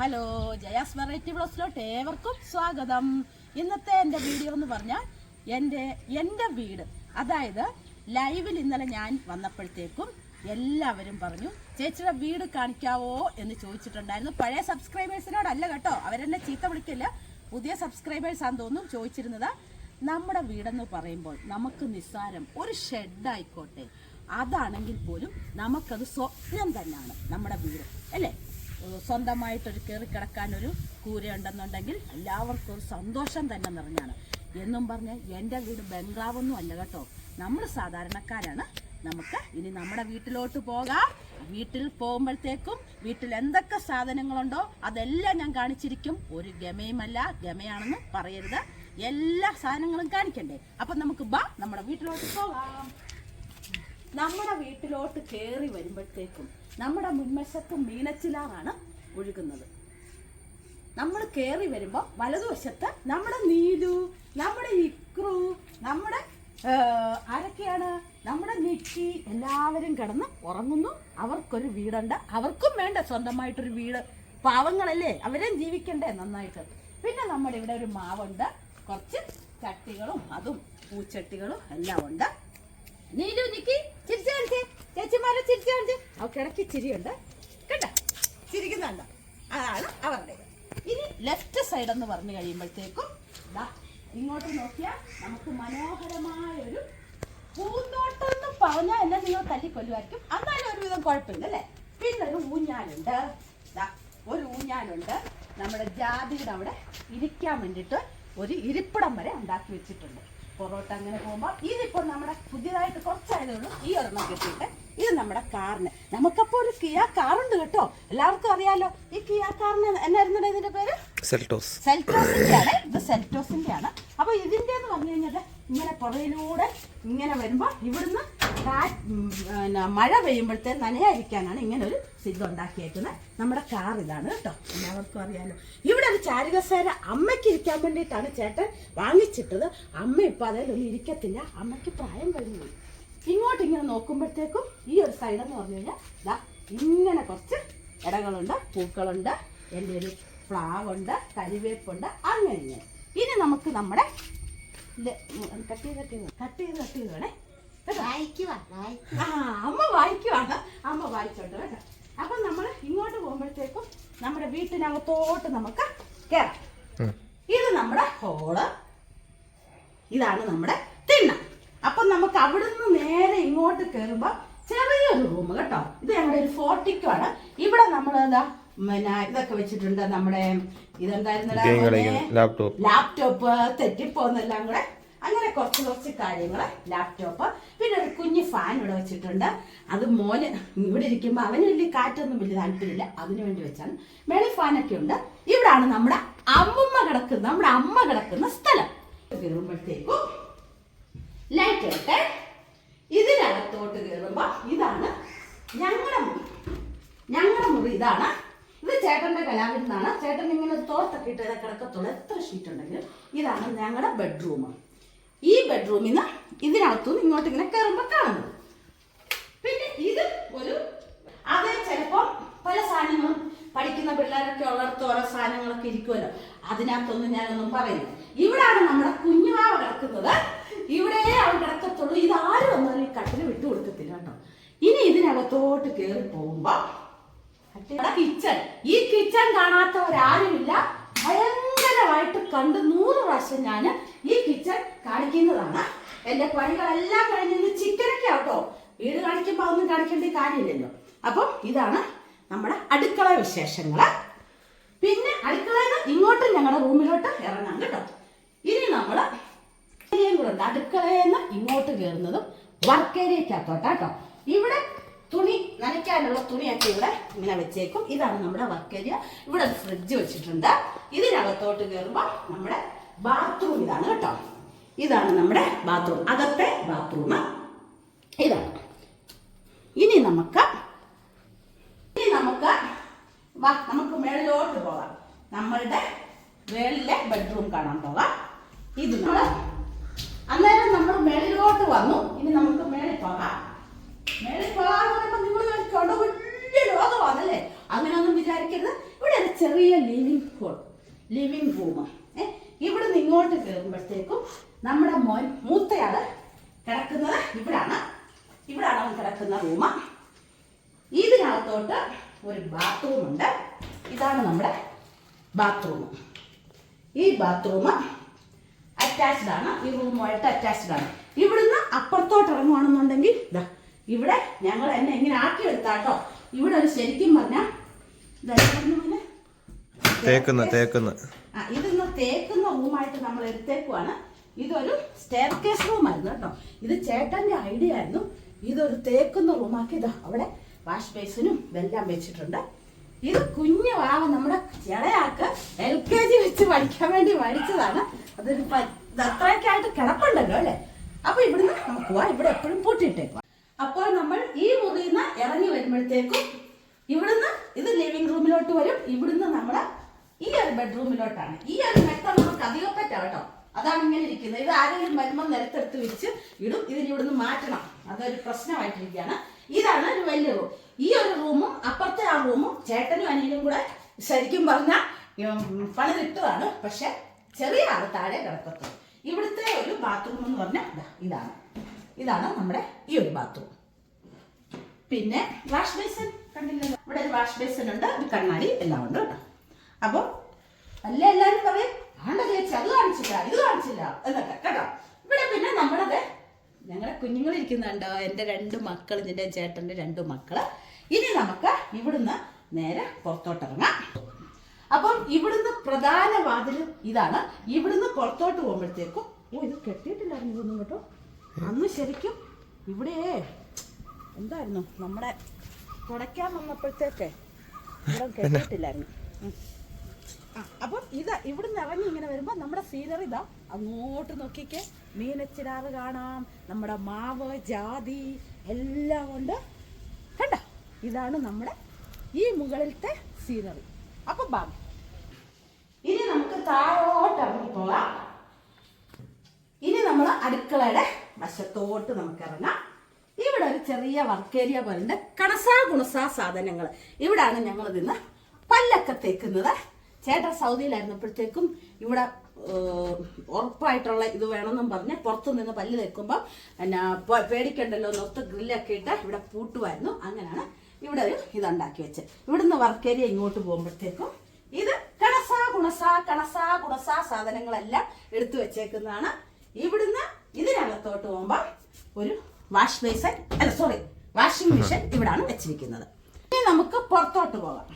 Hello Jaya's variety ബ്ലോസിലോട്ട് ഏവർക്കും സ്വാഗതം. ഇന്നത്തെ എന്റെ വീഡിയോ എന്ന് പറഞ്ഞാൽ എന്റെ എന്റെ വീട്. അതായത് ലൈവിൽ ഇന്നലെ ഞാൻ വന്നപ്പോഴത്തേക്കും എല്ലാവരും പറഞ്ഞു ചേച്ചിയുടെ വീട് കാണിക്കാവോ? എന്ന് ചോദിച്ചിട്ടുണ്ടായിരുന്നു. പഴയ സബ്സ്ക്രൈബേഴ്സിനോടല്ല കേട്ടോ അവരെന്നെ ചീത്ത വിളിക്കില്ല. പുതിയ സബ്സ്ക്രൈബേഴ്സ് ആണെന്ന് തോന്നും ചോദിച്ചിരുന്നത് നമ്മുടെ വീടെന്ന് പറയുമ്പോൾ നമുക്ക് നിസ്സാരം ഒരു ഷെഡായിക്കോട്ടെ അതാണെങ്കിൽ പോലും നമുക്കത് സ്വപ്നം തന്നെയാണ് നമ്മുടെ വീട് അല്ലേ? സ്വന്തമായിട്ടൊരു കയറി കിടക്കാൻ ഒരു കൂര ഉണ്ടെന്നുണ്ടെങ്കിൽ എല്ലാവർക്കും ഒരു സന്തോഷം തന്നെ നിറഞ്ഞാണ്. എന്നും പറഞ്ഞ് എന്റെ വീട് ബംഗ്ലാവൊന്നും അല്ല കേട്ടോ. നമ്മൾ സാധാരണക്കാരാണ്. നമുക്ക് ഇനി നമ്മുടെ വീട്ടിലോട്ട് പോകാം. വീട്ടിൽ പോകുമ്പോഴത്തേക്കും വീട്ടിൽ എന്തൊക്കെ സാധനങ്ങളുണ്ടോ അതെല്ലാം ഞാൻ കാണിച്ചിരിക്കും. ഒരു ഗമയുമല്ല ഗമയാണെന്ന് പറയരുത്. എല്ലാ സാധനങ്ങളും കാണിക്കണ്ടേ? അപ്പം നമുക്ക് ബാ നമ്മുടെ വീട്ടിലോട്ട് പോകാം. നമ്മുടെ വീട്ടിലോട്ട് കയറി വരുമ്പോഴത്തേക്കും നമ്മുടെ മുൻവശത്തും മീനച്ചിലാറാണ് ഒഴുകുന്നത്. നമ്മൾ കയറി വരുമ്പോൾ വലതുവശത്ത് നമ്മുടെ നീലു നമ്മുടെ ഇക്രു നമ്മുടെ ആരൊക്കെയാണ്? നമ്മുടെ നിക്കി എല്ലാവരും കിടന്ന് ഉറങ്ങുന്നു. അവർക്കൊരു വീടുണ്ട്. അവർക്കും വേണ്ട സ്വന്തമായിട്ടൊരു വീട്. പാവങ്ങളല്ലേ? അവരും ജീവിക്കണ്ടേ നന്നായിട്ട്. പിന്നെ നമ്മുടെ ഇവിടെ ഒരു മാവുണ്ട്. കുറച്ച് ചട്ടികളും അതും പൂച്ചട്ടികളും എല്ലാം ഉണ്ട്. നീലു നിക്കി ചിരിച്ചു കാണിച്ചേ. ചേച്ചിമാരെ ചിരിച്ചു കാണിച്ചേ. അവർക്ക് ഇടയ്ക്ക് ചിരിയുണ്ട്. കേട്ടോ ചിരിക്കുന്നുണ്ട്. അതാണ് അവരുടെ ഇനി ലെഫ്റ്റ് സൈഡ് എന്ന് പറഞ്ഞു കഴിയുമ്പോഴത്തേക്കും ഇങ്ങോട്ട് നോക്കിയാൽ നമുക്ക് മനോഹരമായ ഒരു പൂന്തോട്ടം എന്ന് പറഞ്ഞാൽ എന്നെ നിങ്ങൾ തല്ലിക്കൊല്ലുമായിരിക്കും. എന്നാലും ഒരുവിധം കുഴപ്പമില്ല അല്ലേ? പിന്നെ ഒരു ഊഞ്ഞാലുണ്ട്. ഒരു ഊഞ്ഞാലുണ്ട്. നമ്മുടെ ജാതിയുടെ അവിടെ ഇരിക്കാൻ വേണ്ടിയിട്ട് ഒരു ഇരിപ്പിടം വരെ ഉണ്ടാക്കി വെച്ചിട്ടുണ്ട്. പൊറോട്ട അങ്ങനെ പോകുമ്പോൾ ഇതിപ്പോൾ നമ്മുടെ പുതിയതായിട്ട് കുറച്ചായതേ ഉള്ളൂ. ഈ ഒരെണ്ണം കിട്ടിയിട്ട് ഇത് നമ്മുടെ കാറിന്. നമുക്കപ്പോ ഒരു കിയ കാറുണ്ട് കേട്ടോ. എല്ലാവർക്കും അറിയാലോ ഈ കിയ കാറിന് എന്നായിരുന്നു ഇതിന്റെ പേര്? സെൽറ്റോസ്. സെൽറ്റോസിന്റെ ആണ് ഇത് സെൽറ്റോസിന്റെ ആണ് അപ്പൊ ഇതിന്റെ എന്ന് പറഞ്ഞു കഴിഞ്ഞാൽ ഇങ്ങനെ പുറയിലൂടെ ഇങ്ങനെ വരുമ്പോ ഇവിടുന്ന് പിന്നെ മഴ പെയ്യുമ്പോഴത്തെ നനയായിരിക്കാനാണ് ഇങ്ങനെ ഒരു സിദ്ധം ഉണ്ടാക്കിയേക്കുന്നത് നമ്മുടെ കാർ ഇതാണ് കേട്ടോ. എല്ലാവർക്കും അറിയാലോ. ഇവിടെ ഒരു ചാരുകസേര അമ്മയ്ക്ക് ഇരിക്കാൻ വേണ്ടിയിട്ടാണ് ചേട്ടൻ വാങ്ങിച്ചിട്ടത്. അമ്മ ഇപ്പൊ അതിലൊന്നും ഇരിക്കത്തില്ല. അമ്മയ്ക്ക് പ്രായം കഴിഞ്ഞു. ഇങ്ങോട്ട് ഇങ്ങനെ നോക്കുമ്പോഴത്തേക്കും ഈ ഒരു സൈഡ് എന്ന് പറഞ്ഞു കഴിഞ്ഞാൽ ഇങ്ങനെ കുറച്ച് ഇടകളുണ്ട് പൂക്കളുണ്ട് എന്റെ ഒരു പ്ലാവുണ്ട് കരിവേപ്പുണ്ട് അങ്ങനെ ഇനി നമുക്ക് നമ്മുടെ കട്ട് ചെയ്ത് കട്ട് ചെയ്ത് കട്ട് ചെയ്ത് വേണേ? ആ അമ്മ വായിക്കുവാണ്. അമ്മ വായിച്ചോട്ട് കേട്ടോ. അപ്പം നമ്മൾ ഇങ്ങോട്ട് പോകുമ്പോഴത്തേക്കും നമ്മുടെ വീട്ടിനകത്തോട്ട് നമുക്ക് കയറാം ഇത് നമ്മുടെ ഹോൾ ഇതാണ് നമ്മുടെ തിണ്ണ. അപ്പം നമുക്ക് അവിടുന്ന് നേരെ ഇങ്ങോട്ട് കയറുമ്പോൾ ചെറിയൊരു റൂം കേട്ടോ. ഇത് ഞങ്ങളുടെ ഒരു ഫോർട്ടിക്കോ ആണ്. ഇവിടെ നമ്മൾ എന്താ പിന്നെ ഇതൊക്കെ വെച്ചിട്ടുണ്ട് നമ്മുടെ ഇതെന്തായിരുന്നു ലാപ്ടോപ്പ് തെറ്റിപ്പോന്നെല്ലാം കൂടെ അങ്ങനെ കുറച്ച് കുറച്ച് കാര്യങ്ങൾ ലാപ്ടോപ്പ് പിന്നെ ഒരു കുഞ്ഞ് ഫാൻ ഇവിടെ വെച്ചിട്ടുണ്ട്. അത് മോന് ഇവിടെ ഇരിക്കുമ്പോൾ അവന് വലിയ കാറ്റൊന്നും വലിയ താല്പര്യമില്ല. അതിനു വേണ്ടി വെച്ചാണ്. മേളി ഫാനൊക്കെ ഉണ്ട്. ഇവിടാണ് നമ്മുടെ അമ്മമ്മ കിടക്കുന്ന നമ്മുടെ അമ്മ കിടക്കുന്ന സ്ഥലം. കയറുമ്പോഴത്തേക്കും ലൈറ്റ് ഇട്ടെ ഇതിനകത്തോട്ട് കയറുമ്പോൾ ഇതാണ് ഞങ്ങളുടെ മുറി. ഞങ്ങളുടെ മുറി ഇതാണ്. ഇത് ചേട്ടന്റെ കലാവിരുന്നാണ്. ചേട്ടൻ ഇങ്ങനെ തോർത്തൊക്കെ ഇട്ട് കിടക്കത്തുള്ളൂ. എത്ര ഷീറ്റ് ഉണ്ടെങ്കിലും ഇതാണ് ഞങ്ങളുടെ ബെഡ്റൂം ഈ ബെഡ്റൂമിൽ നിന്ന് ഇതിനകത്തുനിന്ന് ഇങ്ങോട്ട് ഇങ്ങനെ കയറുമ്പോൾ കാണുന്നത്. പിന്നെ ഇത് ഒരു അത് ചിലപ്പോൾ പല സാധനങ്ങളും പഠിക്കുന്ന പിള്ളേരൊക്കെ ഉള്ളിടത്ത് ഓരോ സാധനങ്ങളൊക്കെ ഇരിക്കുമല്ലോ അതിനകത്തൊന്നും ഞാനൊന്നും പറയുന്നു ഇവിടാണ് നമ്മുടെ കുഞ്ഞുമാവ കിടക്കുന്നത്. ഇവിടെ അവൾ കിടക്കത്തുള്ളൂ. ഇതാരും വന്നാലും ഈ കട്ടിന് വിട്ടു കൊടുക്കത്തില്ല കേട്ടോ. ഇനി ഇതിനകത്തോട്ട് കയറി പോകുമ്പോ കിച്ചൺ ഈ കിച്ചൺ കാണാത്തവരാരുമില്ല. ഭയങ്കരമായിട്ട് കണ്ട് നൂറ് പ്രാവശ്യം ഞാൻ ഈ കിച്ചൺ കാണിക്കുന്നതാണ്. എന്റെ പണികളെല്ലാം കഴിഞ്ഞ് ചിക്കനൊക്കെ ആട്ടോ വീട് കാണിക്കുമ്പോൾ ഒന്നും കാണിക്കേണ്ട കാര്യമില്ലല്ലോ. അപ്പം ഇതാണ് നമ്മുടെ അടുക്കള വിശേഷങ്ങൾ പിന്നെ അടുക്കളയിൽ ഇങ്ങോട്ടും ഞങ്ങളുടെ റൂമിലോട്ട് ഇറങ്ങാം കേട്ടോ. ഇനി കൂടെ ഉണ്ട്. അടുക്കളയിൽ നിന്ന് ഇങ്ങോട്ട് കയറുന്നതും വർക്ക് ഏരിയക്കകത്തോട്ടാ കേട്ടോ ഇവിടെ തുണി നനയ്ക്കാനുള്ള തുണിയൊക്കെ ഇവിടെ ഇങ്ങനെ വെച്ചേക്കും. ഇതാണ് നമ്മുടെ വർക്ക് ഏരിയ. ഇവിടെ ഫ്രിഡ്ജ് വെച്ചിട്ടുണ്ട്. ഇതിനകത്തോട്ട് കയറുമ്പോൾ നമ്മുടെ ബാത്റൂം ഇതാണ് കേട്ടോ. ഇതാണ് നമ്മുടെ ബാത്റൂം അകത്തെ ബാത്റൂം ഇതാണ്. ഇനി നമുക്ക് ഇനി നമുക്ക് വാ നമുക്ക് മേളിലോട്ട് പോകാം. നമ്മളുടെ മേളിലെ ബെഡ്റൂം കാണാൻ പോകാം. ഇത് നമ്മൾ അന്നേരം നമ്മൾ മേളിലോട്ട് വന്നു. ഇനി നമുക്ക് മേളിൽ പോകാം. മേളിൽ പോകാന്ന് പറയുമ്പോൾ നിങ്ങൾ വലിയ ലോകമാണല്ലേ? അങ്ങനെയൊന്നും വിചാരിക്കരുത്. ഇവിടെ ഒരു ചെറിയ ലിവിംഗ് ഹോൾ ലിവിംഗ് റൂം ഏഹ് ഇവിടെ നിന്ന് ഇങ്ങോട്ട് കയറുമ്പോഴത്തേക്കും നമ്മുടെ മോൻ മൂത്തയാൾ കിടക്കുന്നത് ഇവിടാണ്. ഇവിടാണ് അവൻ കിടക്കുന്ന റൂം ഇതിനകത്തോട്ട് ഒരു ബാത്റൂം ഉണ്ട്. ഇതാണ് നമ്മുടെ ബാത്റൂം ഈ ബാത്റൂം അറ്റാച്ച്ഡ് ആണ്. ഈ റൂമുമായിട്ട് അറ്റാച്ച്ഡ് ആണ്. ഇവിടുന്ന് അപ്പുറത്തോട്ട് ഇറങ്ങുവാണെന്നുണ്ടെങ്കിൽ ഇതാ ഇവിടെ ഞങ്ങൾ എന്നെ എങ്ങനെ ആക്കി എടുത്താട്ടോ ഇവിടെ ഒരു ശരിക്കും പറഞ്ഞാൽ തേക്കുന്ന തേക്കുന്ന. ആ ഇതിന്ന് തേക്കുന്ന റൂമായിട്ട് നമ്മൾ എടുത്തേക്കുവാണ്. ഇതൊരു സ്റ്റെയർ കേസ് റൂമായിരുന്നു കേട്ടോ. ഇത് ചേട്ടന്റെ ഐഡിയ ആയിരുന്നു. ഇതൊരു തേക്കുന്ന റൂമാക്കി ഇതാ അവിടെ വാഷ് ബേസിനും ഇതെല്ലാം വെച്ചിട്ടുണ്ട്. ഇത് കുഞ്ഞു വാവ നമ്മുടെ ഇളയാക്ക് എൽ കെ ജി വെച്ച് പഠിക്കാൻ വേണ്ടി മേടിച്ചതാണ്. അതൊരു അത്രയൊക്കെയായിട്ട് കിടപ്പുണ്ടല്ലോ അല്ലേ? അപ്പൊ ഇവിടുന്ന് നമുക്ക് പോവാം ഇവിടെ എപ്പോഴും പൂട്ടിയിട്ടേക്കുവാ അപ്പോൾ നമ്മൾ ഈ മുറിയിൽ നിന്ന് ഇറങ്ങി വരുമ്പോഴത്തേക്കും ഇവിടുന്ന് ഇത് ലിവിംഗ് റൂമിലോട്ട് വരും. ഇവിടുന്ന് നമ്മൾ ഈ ഒരു ബെഡ്റൂമിലോട്ടാണ് ഈ ഒരു മെത്ത നമുക്ക് അധികം പറ്റാം കേട്ടോ. അതാണ് ഇങ്ങനെ ഇരിക്കുന്നത്. ഇത് ആരെങ്കിലും വരുമ്പോൾ നിലത്തെടുത്ത് വിരിച്ച് ഇടും. ഇതിന് ഇവിടുന്ന് മാറ്റണം. അതൊരു പ്രശ്നമായിട്ടിരിക്കുകയാണ്. ഇതാണ് ഒരു വലിയ റൂം. ഈ ഒരു റൂമും അപ്പുറത്തെ ആ റൂമും ചേട്ടനും അനിയനും കൂടെ ശരിക്കും പറഞ്ഞാൽ പണിതിട്ടതാണ്. പക്ഷെ ചെറിയ ആൾ താഴെ കിടക്കത്തുള്ളൂ ഇവിടുത്തെ ഒരു ബാത്റൂം എന്ന് പറഞ്ഞാൽ ഇതാണ്. ഇതാണ് നമ്മുടെ ഈ ഒരു ബാത്റൂം പിന്നെ വാഷ് ബേസിൻ കണ്ടില്ലല്ലോ ഇവിടെ ഒരു വാഷ് ബേസിൻ ഉണ്ട് ഒരു കണ്ണാടി എല്ലാം ഉണ്ട് കേട്ടോ. അപ്പോൾ അല്ല എല്ലാവരും പറയും? ആണ്ട ചേച്ചി അത് കാണിച്ചില്ല ഇത് കാണിച്ചില്ല എന്നൊക്കെ കേട്ടോ. ഇവിടെ പിന്നെ നമ്മളത് ഞങ്ങളെ കുഞ്ഞുങ്ങൾ ഇരിക്കുന്നുണ്ടോ? എന്റെ രണ്ട് മക്കൾ ഇതിന്റെ ചേട്ടന്റെ രണ്ട് മക്കൾ ഇനി നമുക്ക് ഇവിടുന്ന് നേരെ പുറത്തോട്ടിറങ്ങാം അപ്പം ഇവിടുന്ന് പ്രധാന വാതിൽ ഇതാണ്. ഇവിടുന്ന് പുറത്തോട്ട് പോകുമ്പോഴത്തേക്കും ഓ ഇത് കെട്ടിയിട്ടില്ലായിരുന്നു ഇതൊന്നും കേട്ടോ. അന്ന് ശരിക്കും ഇവിടെ എന്തായിരുന്നു നമ്മുടെ തുടയ്ക്കാൻ വന്നപ്പോഴത്തേക്കേ ഇവിടെ കെട്ടിയിട്ടില്ലായിരുന്നു. അപ്പം ഇത് ഇവിടുന്ന് ഇറങ്ങി ഇങ്ങനെ വരുമ്പോൾ നമ്മുടെ സീനറി ഇതാ. അങ്ങോട്ട് നോക്കിക്കേ. മീനച്ചിരാറ് കാണാം നമ്മുടെ മാവ് ജാതി എല്ലാം കൊണ്ട് കണ്ട? ഇതാണ് നമ്മുടെ ഈ മുകളിലത്തെ സീനറി അപ്പൊ ബാം. ഇനി നമുക്ക് താഴോട്ട് ഇറങ്ങി പോകാം. ഇനി നമ്മൾ അടുക്കളയുടെ വശത്തോട്ട് നമുക്ക് ഇറങ്ങാം. ഇവിടെ ഒരു ചെറിയ വർക്ക് ഏരിയ പോലുണ്ട്. കണസാ ഗുണസാ സാധനങ്ങൾ ഇവിടാണ് ഞങ്ങൾ നിന്ന് പല്ലൊക്കെ തേക്കുന്നത്. ചേട്ടൻ സൗദിയിലായിരുന്നപ്പോഴത്തേക്കും ഇവിടെ ഉറപ്പായിട്ടുള്ള ഇത് വേണമെന്നും പറഞ്ഞ് പുറത്തുനിന്ന് പല്ല് തേക്കുമ്പോൾ എന്നാ പേടിക്കണ്ടല്ലോ നൊത്ത് ഗ്രില്ലൊക്കെ ഇട്ട് ഇവിടെ പൂട്ടുമായിരുന്നു അങ്ങനെയാണ് ഇവിടെ ഒരു ഇതുണ്ടാക്കി വെച്ച് ഇവിടുന്ന് വർക്ക് ഏരിയ ഇങ്ങോട്ട് പോകുമ്പോഴത്തേക്കും ഇത് കണസാ ഗുണസാ കണസാ ഗുണസാ സാധനങ്ങളെല്ലാം എടുത്തു വെച്ചേക്കുന്നതാണ്. ഇവിടുന്ന് ഇതിനകത്തോട്ട് പോകുമ്പോൾ ഒരു വാഷ് ബേസൻ അല്ല സോറി വാഷിംഗ് മെഷീൻ ഇവിടാണ് വെച്ചിരിക്കുന്നത്. ഇനി നമുക്ക് പുറത്തോട്ട് പോകാം.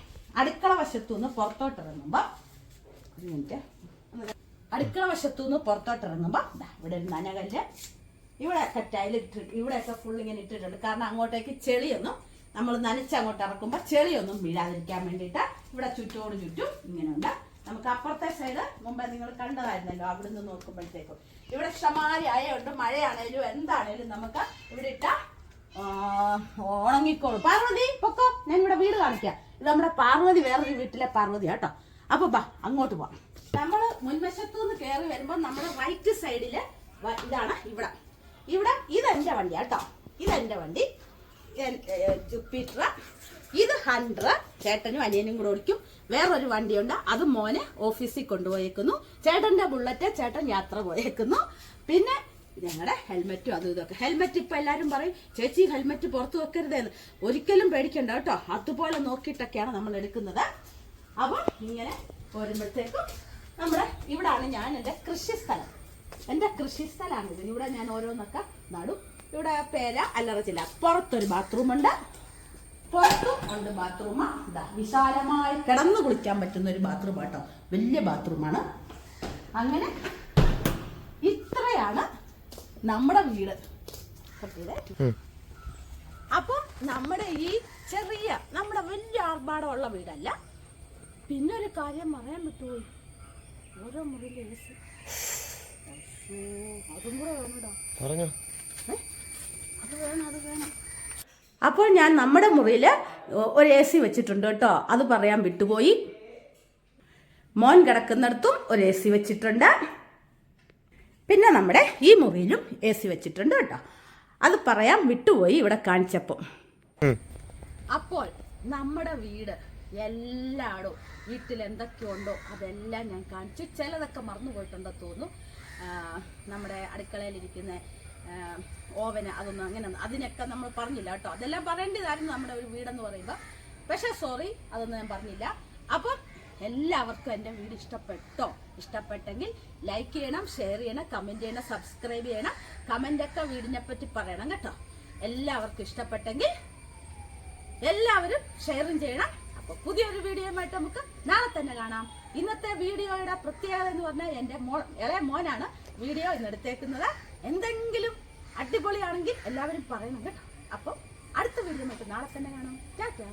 അടുക്കള വശത്തു നിന്ന് പുറത്തോട്ട് ഇറങ്ങുമ്പോൾ ഒരു അടുക്കള വശത്തു നിന്ന് പുറത്തോട്ട് ഇറങ്ങുമ്പോൾ ഇവിടെ ഒരു നനകല്ല്. ഇവിടെയൊക്കെ ഇവിടെ ഇവിടെയൊക്കെ ഫുൾ ഇങ്ങനെ ഇട്ടിട്ടുണ്ട്. കാരണം അങ്ങോട്ടേക്ക് ചെളിയൊന്നും നമ്മൾ നനച്ച് അങ്ങോട്ട് ഇറക്കുമ്പോൾ ചെളിയൊന്നും വീഴാതിരിക്കാൻ വേണ്ടിയിട്ട് ഇവിടെ ചുറ്റോട് ചുറ്റും ഇങ്ങനെയുണ്ട്. നമുക്ക് അപ്പുറത്തെ സൈഡ് മുമ്പേ നിങ്ങൾ കണ്ടതായിരുന്നല്ലോ അവിടെ നിന്ന് നോക്കുമ്പോഴത്തേക്കും. ഇവിടെ ഇഷ്ടമാരി ഉണ്ട് മഴയാണേലും എന്താണേലും നമുക്ക് ഇവിടെ ഇട്ട ഉണങ്ങിക്കോളും. പാർവതി പൊക്കോ. ഞാൻ ഇവിടെ വീട് കാണിക്കാം. ഇത് നമ്മുടെ പാർവതി വേറൊരു വീട്ടിലെ പാർവതി കേട്ടോ. അപ്പൊ ബാ അങ്ങോട്ട് പോവാം. നമ്മൾ മുൻവശത്തു നിന്ന് കയറി വരുമ്പോൾ നമ്മുടെ റൈറ്റ് സൈഡിൽ ഇതാണ് ഇവിടെ. ഇവിടെ ഇതെന്റെ വണ്ടി കേട്ടോ. ഇതെന്റെ വണ്ടി. ജുപ്പിറ്റർ. ഇത് ഹൺഡ്ര ചേട്ടനും അനിയനും കൂടെ ഓടിക്കും. വേറൊരു വണ്ടിയുണ്ട്. അത് മോനെ ഓഫീസിൽ കൊണ്ടുപോയേക്കുന്നു. ചേട്ടന്റെ ബുള്ളറ്റ് ചേട്ടൻ യാത്ര പോയേക്കുന്നു. പിന്നെ ഞങ്ങളുടെ ഹെൽമെറ്റും അതും ഇതൊക്കെ. ഹെൽമെറ്റ് ഇപ്പൊ എല്ലാരും പറയും ചേച്ചി ഹെൽമെറ്റ് പുറത്ത് വെക്കരുതെന്ന്. ഒരിക്കലും പേടിക്കണ്ട കേട്ടോ. അതുപോലെ നോക്കിയിട്ടൊക്കെയാണ് നമ്മൾ എടുക്കുന്നത്. അപ്പം ഇങ്ങനെ വരുമ്പോഴത്തേക്കും നമ്മുടെ ഇവിടാണ് ഞാൻ എന്റെ കൃഷിസ്ഥലം. എന്റെ കൃഷിസ്ഥലമാണ് ഇത്. ഇവിടെ ഞാൻ ഓരോന്നൊക്കെ നടും. ഇവിടെ പേര അല്ലറച്ചില്ല പുറത്തൊരു ബാത്റൂം ഉണ്ട്. പുറത്തും ഉണ്ട് ബാത്റൂം ഇതാ വിശാലമായി കിടന്നു കുളിക്കാൻ പറ്റുന്ന ഒരു ബാത്റൂം കേട്ടോ വലിയ ബാത്റൂമാണ് അങ്ങനെ നമ്മുടെ വീട്. അപ്പം നമ്മുടെ ഈ ചെറിയ നമ്മുടെ വലിയ ആർഭാടമുള്ള വീടല്ല. പിന്നെ ഒരു കാര്യം പറയാൻ പറ്റുമോ? ഓരോ മുറിയിലും എ സി അതും കൂടെ വേണോടാ. പറഞ്ഞോ? അത് വേണം അത് വേണം. അപ്പോൾ ഞാൻ നമ്മുടെ മുറിയിൽ ഒരു എ സി വെച്ചിട്ടുണ്ട് കേട്ടോ. അത് പറയാൻ വിട്ടുപോയി. മോൻ കിടക്കുന്നിടത്തും ഒരു എ സി വെച്ചിട്ടുണ്ട്. പിന്നെ നമ്മുടെ ഈ മുറിയിലും എ സി വെച്ചിട്ടുണ്ട് കേട്ടോ. അത് പറയാൻ വിട്ടുപോയി ഇവിടെ കാണിച്ചപ്പോൾ അപ്പോൾ നമ്മുടെ വീട് എല്ലാടും വീട്ടിൽ എന്തൊക്കെയുണ്ടോ അതെല്ലാം ഞാൻ കാണിച്ചു. ചിലതൊക്കെ മറന്നു പോയിട്ടുണ്ടോ തോന്നുന്നു നമ്മുടെ അടുക്കളയിലിരിക്കുന്ന ഇരിക്കുന്ന ഓവന് അതൊന്നും അങ്ങനെ അതിനൊക്കെ നമ്മൾ പറഞ്ഞില്ല കേട്ടോ. അതെല്ലാം പറയേണ്ടതായിരുന്നു നമ്മുടെ ഒരു വീടെന്ന് പറയുമ്പോൾ പക്ഷേ സോറി അതൊന്നും ഞാൻ പറഞ്ഞില്ല. അപ്പം എല്ലാവർക്കും എന്റെ വീട് ഇഷ്ടപ്പെട്ടോ? ഇഷ്ടപ്പെട്ടെങ്കിൽ ലൈക്ക് ചെയ്യണം ഷെയർ ചെയ്യണം കമന്റ് ചെയ്യണം സബ്സ്ക്രൈബ് ചെയ്യണം. കമന്റൊക്കെ വീടിനെ പറ്റി പറയണം കേട്ടോ. എല്ലാവർക്കും ഇഷ്ടപ്പെട്ടെങ്കിൽ എല്ലാവരും ഷെയറും ചെയ്യണം. അപ്പോൾ പുതിയൊരു വീഡിയോയുമായിട്ട് നമുക്ക് നാളെ തന്നെ കാണാം. ഇന്നത്തെ വീഡിയോയുടെ പ്രത്യേകത എന്ന് പറഞ്ഞാൽ എന്റെ മോൻ ഇളയ മോനാണ് വീഡിയോ ഇന്നെടുത്തേക്കുന്നത് എന്തെങ്കിലും അടിപൊളിയാണെങ്കിൽ എല്ലാവരും പറയണം കേട്ടോ. അപ്പം അടുത്ത വീഡിയോ നമുക്ക് നാളെ തന്നെ കാണാം. ടാറ്റാ.